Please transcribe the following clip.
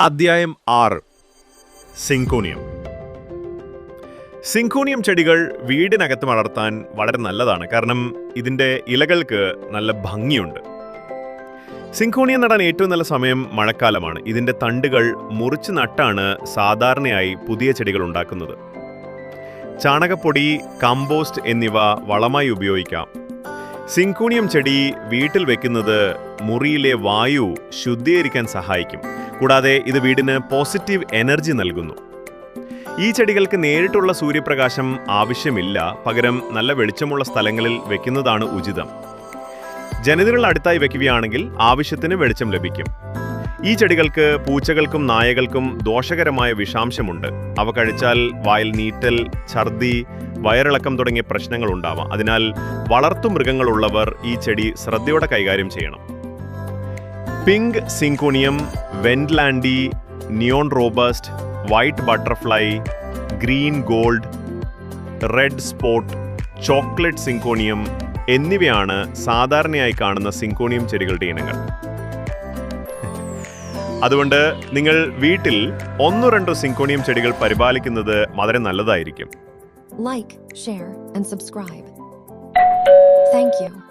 അധ്യായം ആറ്. Syngonium syngonium ചെടികൾ വീടിനകത്ത് വളർത്താൻ വളരെ നല്ലതാണ്. കാരണം ഇതിന്റെ ഇലകൾക്ക് നല്ല ഭംഗിയുണ്ട്. സിങ്കോണിയം നടാൻ ഏറ്റവും നല്ല സമയം മഴക്കാലമാണ്. ഇതിന്റെ തണ്ടുകൾ മുറിച്ച് നട്ടാണ് സാധാരണയായി പുതിയ ചെടികൾ ഉണ്ടാക്കുന്നത്. ചാണകപ്പൊടി കമ്പോസ്റ്റ് എന്നിവ വളമായി ഉപയോഗിക്കാം. സിങ്കോണിയം ചെടി വീട്ടിൽ വെക്കുന്നത് മുറിയിലെ വായു ശുദ്ധീകരിക്കാൻ സഹായിക്കും. കൂടാതെ ഇത് വീടിന് പോസിറ്റീവ് എനർജി നൽകുന്നു. ഈ ചെടികൾക്ക് നേരിട്ടുള്ള സൂര്യപ്രകാശം ആവശ്യമില്ല. പകരം നല്ല വെളിച്ചമുള്ള സ്ഥലങ്ങളിൽ വെക്കുന്നതാണ് ഉചിതം. ജനലുകൾ അടുത്തായി വെക്കുകയാണെങ്കിൽ ആവശ്യത്തിന് വെളിച്ചം ലഭിക്കും. ഈ ചെടികൾക്ക് പൂച്ചകൾക്കും നായകൾക്കും ദോഷകരമായ വിഷാംശമുണ്ട്. അവ കഴിച്ചാൽ വായിൽ നീറ്റൽ ഛർദി വയറിളക്കം തുടങ്ങിയ പ്രശ്നങ്ങൾ ഉണ്ടാവാം. അതിനാൽ വളർത്തു മൃഗങ്ങളുള്ളവർ ഈ ചെടി ശ്രദ്ധയോടെ കൈകാര്യം ചെയ്യണം. Pink syngonium wendlandii neon robust white butterfly green gold red spot chocolate syngonium എന്നിവയാണ് സാധാരണയായി കാണുന്ന സിങ്കോണിയം ചെടികളുടെ ഇനങ്ങൾ. അതുകൊണ്ട് നിങ്ങൾ വീട്ടിൽ ഒന്നോ രണ്ടോ സിങ്കോണിയം ചെടികൾ പരിപാലിക്കുന്നത് വളരെ നല്ലതായിരിക്കും like share and subscribe thank you.